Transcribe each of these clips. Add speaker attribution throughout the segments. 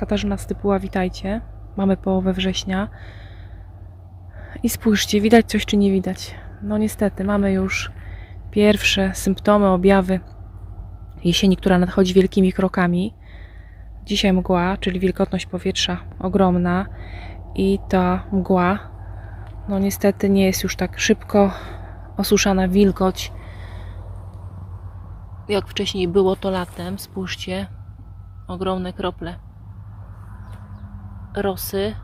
Speaker 1: Katarzyna Stypuła, witajcie. Mamy połowę września. I spójrzcie, widać coś czy nie widać? No niestety, mamy już pierwsze symptomy, objawy jesieni, która nadchodzi wielkimi krokami. Dzisiaj mgła, czyli wilgotność powietrza ogromna i ta mgła, no niestety nie jest już tak szybko osuszana wilgoć, jak wcześniej było to latem. Spójrzcie, ogromne krople rosy,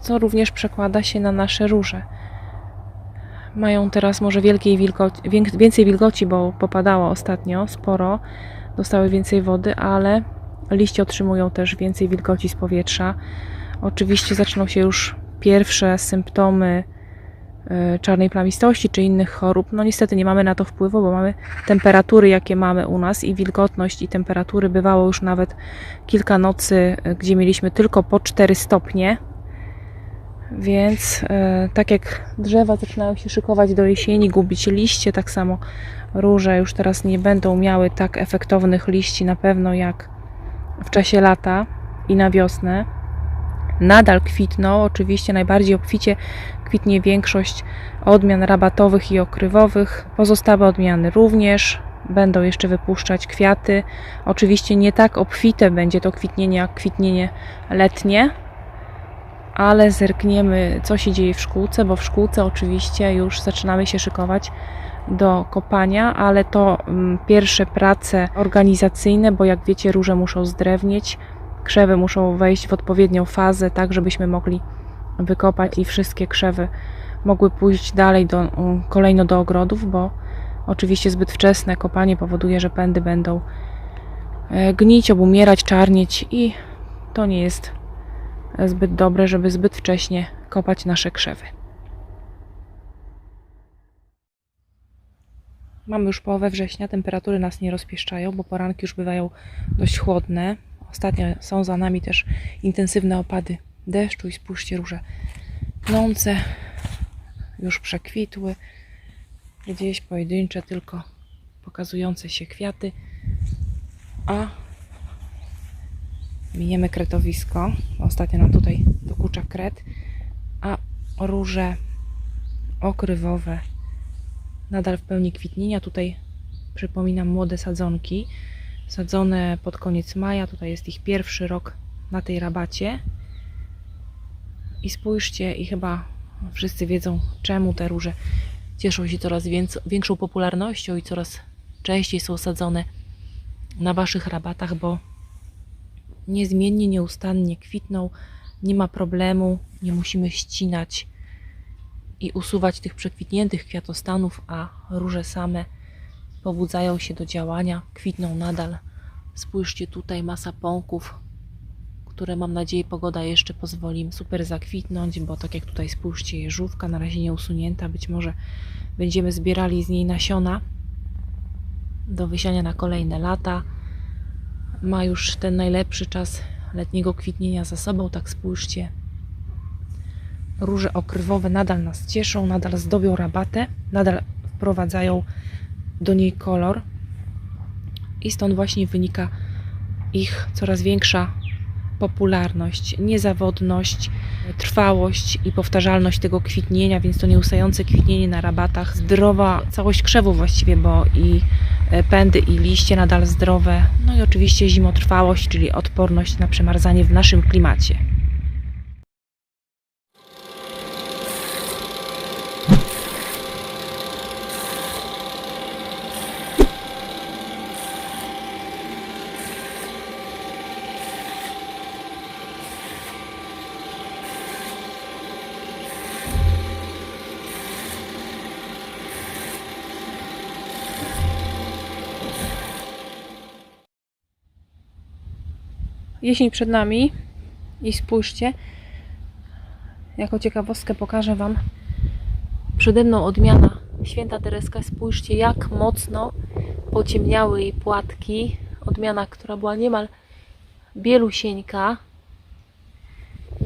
Speaker 1: co również przekłada się na nasze róże. Mają teraz może wielkiej wilgoci, więcej wilgoci, bo popadało ostatnio sporo, dostały więcej wody, ale liście otrzymują też więcej wilgoci z powietrza. Oczywiście zaczną się już pierwsze symptomy czarnej plamistości czy innych chorób. No niestety nie mamy na to wpływu, bo mamy temperatury, jakie mamy u nas i wilgotność i temperatury bywało już nawet kilka nocy, y, gdzie mieliśmy tylko po 4 stopnie. Więc e, tak jak drzewa zaczynają się szykować do jesieni, gubić liście, tak samo róże już teraz nie będą miały tak efektownych liści na pewno jak w czasie lata i na wiosnę. Nadal kwitną, oczywiście najbardziej obficie kwitnie większość odmian rabatowych i okrywowych. Pozostałe odmiany również będą jeszcze wypuszczać kwiaty. Oczywiście nie tak obfite będzie to kwitnienie jak kwitnienie letnie, ale zerkniemy, co się dzieje w szkółce, bo w szkółce oczywiście już zaczynamy się szykować do kopania, ale to mm, pierwsze prace organizacyjne, bo jak wiecie, róże muszą zdrewnieć, krzewy muszą wejść w odpowiednią fazę, tak żebyśmy mogli wykopać i wszystkie krzewy mogły pójść dalej do, kolejno do ogrodów, bo oczywiście zbyt wczesne kopanie powoduje, że pędy będą e, gnić, obumierać, czarnieć i to nie jest zbyt dobre, żeby zbyt wcześnie kopać nasze krzewy. Mamy już połowę września, temperatury nas nie rozpieszczają, bo poranki już bywają dość chłodne. Ostatnio są za nami też intensywne opady deszczu i spójrzcie róże pnące, już przekwitły, gdzieś pojedyncze tylko pokazujące się kwiaty, a Miniemy kretowisko. Ostatnio nam tutaj dokucza kret. A róże okrywowe nadal w pełni kwitnienia. Tutaj przypominam młode sadzonki. Sadzone pod koniec maja. Tutaj jest ich pierwszy rok na tej rabacie. I spójrzcie, i chyba wszyscy wiedzą, czemu te róże cieszą się coraz większą popularnością i coraz częściej są sadzone na waszych rabatach, bo niezmiennie, nieustannie kwitną, nie ma problemu, nie musimy ścinać i usuwać tych przekwitniętych kwiatostanów, a róże same pobudzają się do działania, kwitną nadal. Spójrzcie tutaj, masa pąków, które mam nadzieję pogoda jeszcze pozwoli im super zakwitnąć, bo tak jak tutaj spójrzcie, jeżówka na razie nie usunięta, być może będziemy zbierali z niej nasiona do wysiania na kolejne lata ma już ten najlepszy czas letniego kwitnienia za sobą, tak spójrzcie. Róże okrywowe nadal nas cieszą, nadal zdobią rabatę, nadal wprowadzają do niej kolor i stąd właśnie wynika ich coraz większa popularność, niezawodność, trwałość i powtarzalność tego kwitnienia, więc to nieustające kwitnienie na rabatach, zdrowa całość krzewu właściwie, bo i e, pędy i liście nadal zdrowe, no i oczywiście zimotrwałość, czyli odporność na przemarzanie w naszym klimacie. Jesień przed nami i spójrzcie, jako ciekawostkę pokażę Wam przede mną odmiana Święta Tereska. Spójrzcie, jak mocno pociemniały jej płatki. Odmiana, która była niemal bielusieńka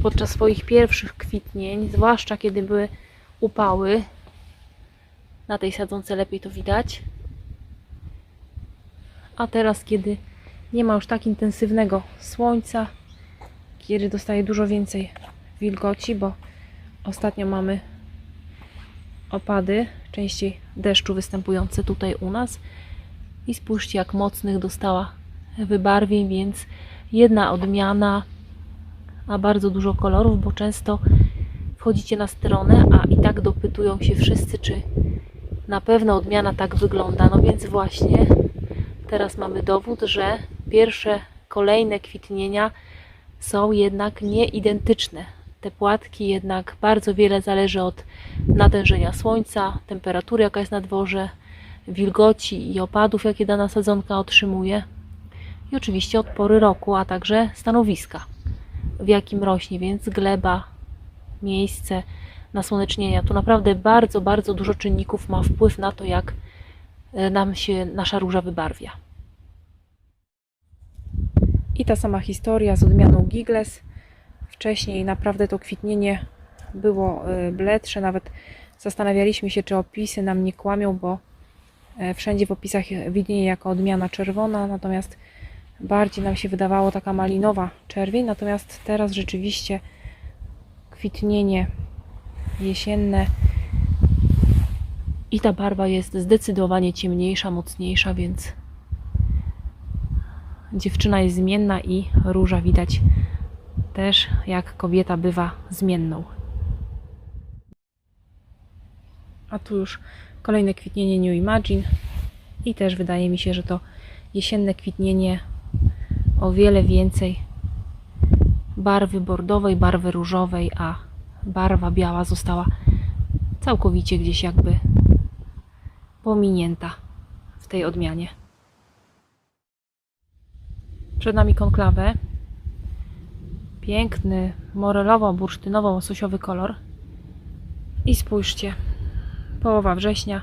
Speaker 1: podczas swoich pierwszych kwitnień, zwłaszcza kiedy były upały. Na tej sadzonce lepiej to widać. A teraz, kiedy Nie ma już tak intensywnego słońca, kiedy dostaje dużo więcej wilgoci, bo ostatnio mamy opady, częściej deszczu występujące tutaj u nas. I spójrzcie, jak mocnych dostała wybarwień, więc jedna odmiana, a bardzo dużo kolorów, bo często wchodzicie na stronę, a i tak dopytują się wszyscy, czy na pewno odmiana tak wygląda. No więc właśnie teraz mamy dowód, że pierwsze kolejne kwitnienia są jednak nieidentyczne. Te płatki jednak bardzo wiele zależy od natężenia słońca, temperatury jaka jest na dworze, wilgoci i opadów jakie dana sadzonka otrzymuje i oczywiście od pory roku, a także stanowiska w jakim rośnie, więc gleba, miejsce nasłonecznienia. Tu naprawdę bardzo, bardzo dużo czynników ma wpływ na to, jak e, nam się nasza róża wybarwia. I ta sama historia z odmianą Gigles. Wcześniej naprawdę to kwitnienie było e, bledsze, nawet zastanawialiśmy się, czy opisy nam nie kłamią, bo e, wszędzie w opisach widnieje jako odmiana czerwona, natomiast bardziej nam się wydawało taka malinowa czerwień, natomiast teraz rzeczywiście kwitnienie jesienne i ta barwa jest zdecydowanie ciemniejsza, mocniejsza, więc dziewczyna jest zmienna i róża widać też jak kobieta bywa zmienną. A tu już kolejne kwitnienie New Imagine i też wydaje mi się, że to jesienne kwitnienie o wiele więcej barwy bordowej, barwy różowej, a barwa biała została całkowicie gdzieś jakby pominięta w tej odmianie. Przed nami konklawę. Piękny, morelowo-bursztynowo-łososiowy kolor. I spójrzcie, połowa września.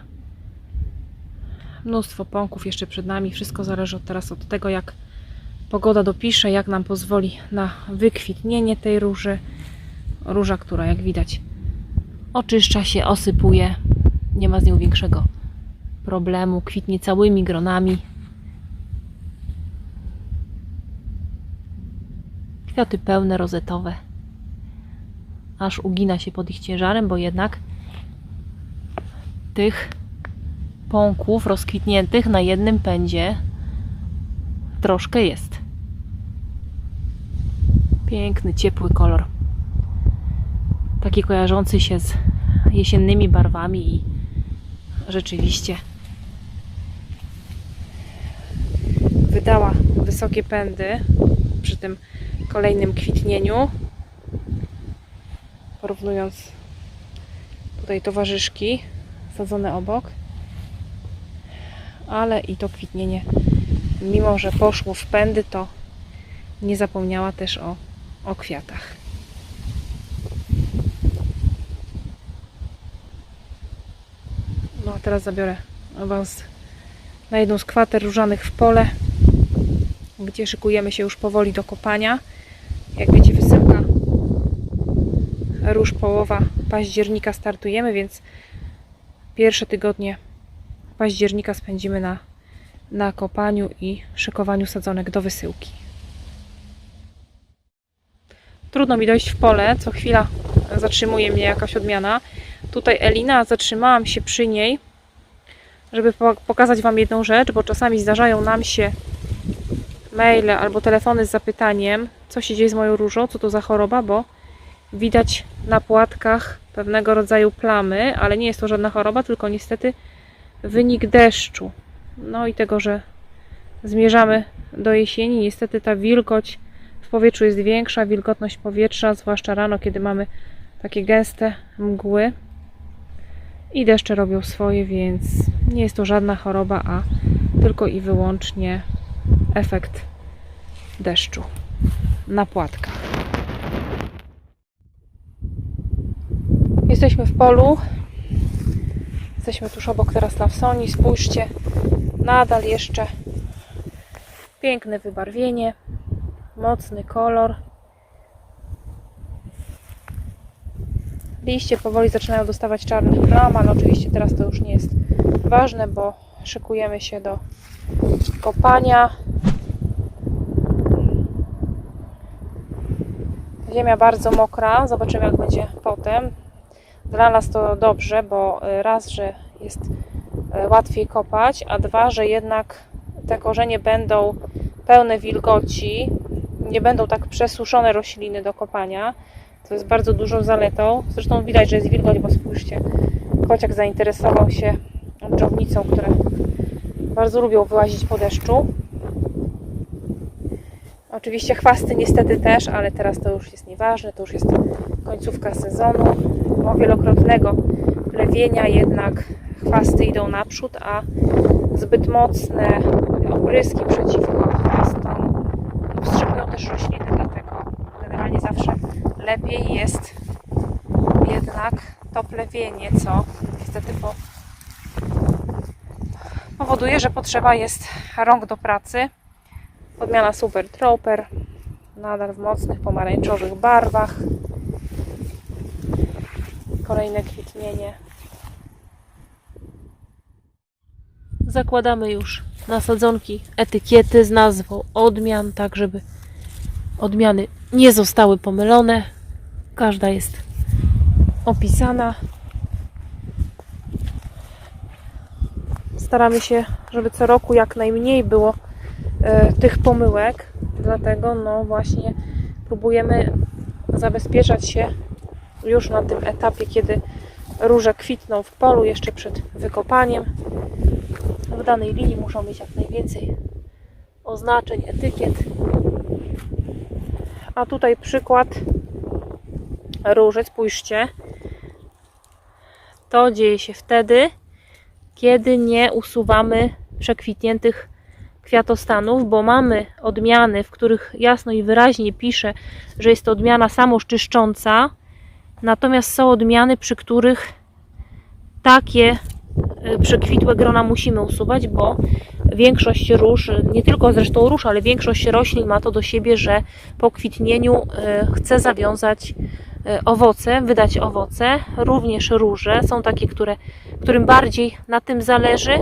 Speaker 1: Mnóstwo pąków jeszcze przed nami. Wszystko zależy od teraz od tego, jak pogoda dopisze, jak nam pozwoli na wykwitnienie tej róży. Róża, która jak widać oczyszcza się, osypuje. Nie ma z nią większego problemu. Kwitnie całymi gronami. Kwiaty pełne, rozetowe. Aż ugina się pod ich ciężarem, bo jednak tych pąków rozkwitniętych na jednym pędzie troszkę jest. Piękny, ciepły kolor. Taki kojarzący się z jesiennymi barwami i rzeczywiście wydała wysokie pędy przy tym kolejnym kwitnieniu. Porównując tutaj towarzyszki sadzone obok. Ale i to kwitnienie, mimo że poszło w pędy, to nie zapomniała też o, o kwiatach. No a teraz zabiorę Was na jedną z kwater różanych w pole, gdzie szykujemy się już powoli do kopania. Jak wiecie, wysyłka róż połowa października startujemy, więc pierwsze tygodnie października spędzimy na, na kopaniu i szykowaniu sadzonek do wysyłki. Trudno mi dojść w pole, co chwila zatrzymuje mnie jakaś odmiana. Tutaj Elina, zatrzymałam się przy niej, żeby po- pokazać Wam jedną rzecz, bo czasami zdarzają nam się maile albo telefony z zapytaniem, co się dzieje z moją różą, co to za choroba, bo widać na płatkach pewnego rodzaju plamy, ale nie jest to żadna choroba, tylko niestety wynik deszczu. No i tego, że zmierzamy do jesieni, niestety ta wilgoć w powietrzu jest większa, wilgotność powietrza, zwłaszcza rano, kiedy mamy takie gęste mgły i deszcze robią swoje, więc nie jest to żadna choroba, a tylko i wyłącznie efekt deszczu na płatkach. Jesteśmy w polu. Jesteśmy tuż obok teraz Lawsoni. Spójrzcie, nadal jeszcze piękne wybarwienie, mocny kolor. Liście powoli zaczynają dostawać czarnych plam, ale oczywiście teraz to już nie jest ważne, bo Szykujemy się do kopania. Ziemia bardzo mokra. Zobaczymy, jak będzie potem. Dla nas to dobrze, bo y, raz, że jest y, łatwiej kopać, a dwa, że jednak te korzenie będą pełne wilgoci, nie będą tak przesuszone rośliny do kopania. To jest bardzo dużą zaletą. Zresztą widać, że jest wilgoć, bo spójrzcie, kociak zainteresował się dżownicą, która bardzo lubią wyłazić po deszczu. Oczywiście chwasty niestety też, ale teraz to już jest nieważne, to już jest końcówka sezonu. Mimo wielokrotnego plewienia jednak chwasty idą naprzód, a zbyt mocne opryski przeciwko chwastom wstrzymują też rośliny, dlatego generalnie zawsze lepiej jest jednak to plewienie, co niestety po powoduje, że potrzeba jest rąk do pracy. Odmiana Super Troper, nadal w mocnych pomarańczowych barwach. Kolejne kwitnienie. Zakładamy już na sadzonki etykiety z nazwą odmian, tak żeby odmiany nie zostały pomylone. Każda jest opisana. Staramy się, żeby co roku jak najmniej było e, tych pomyłek, dlatego no właśnie próbujemy zabezpieczać się już na tym etapie, kiedy róże kwitną w polu, jeszcze przed wykopaniem. W danej linii muszą mieć jak najwięcej oznaczeń, etykiet. A tutaj przykład róży, spójrzcie. To dzieje się wtedy, kiedy nie usuwamy przekwitniętych kwiatostanów, bo mamy odmiany, w których jasno i wyraźnie pisze, że jest to odmiana samoszczyszcząca, natomiast są odmiany, przy których takie y, przekwitłe grona musimy usuwać, bo większość róż, nie tylko zresztą róż, ale większość roślin ma to do siebie, że po kwitnieniu y, chce zawiązać owoce, wydać owoce. Również róże są takie, które, którym bardziej na tym zależy,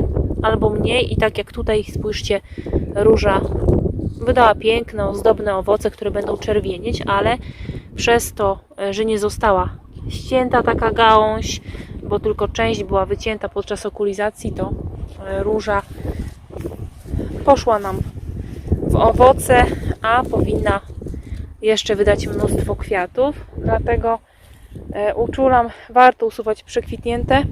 Speaker 1: albo mniej. I tak jak tutaj spójrzcie, róża wydała piękne, ozdobne owoce, które będą czerwienieć, ale przez to, y, że nie została ścięta taka gałąź, bo tylko część była wycięta podczas okulizacji, to y, róża poszła nam w owoce, a powinna jeszcze wydać mnóstwo kwiatów. Dlatego e, uczulam, warto usuwać przekwitnięte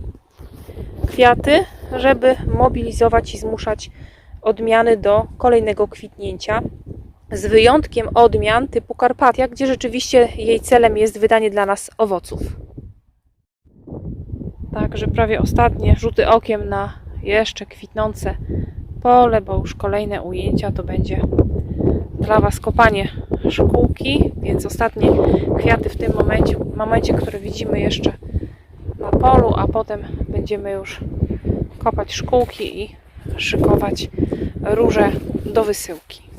Speaker 1: kwiaty, żeby mobilizować i zmuszać odmiany do kolejnego kwitnięcia. Z wyjątkiem odmian typu Karpatia, gdzie rzeczywiście jej celem jest wydanie dla nas owoców. Także prawie ostatnie rzuty okiem na jeszcze kwitnące pole, bo już kolejne ujęcia to będzie dla Was kopanie szkółki, więc ostatnie kwiaty w tym momencie, momencie, które widzimy jeszcze na polu, a potem będziemy już kopać szkółki i szykować róże do wysyłki.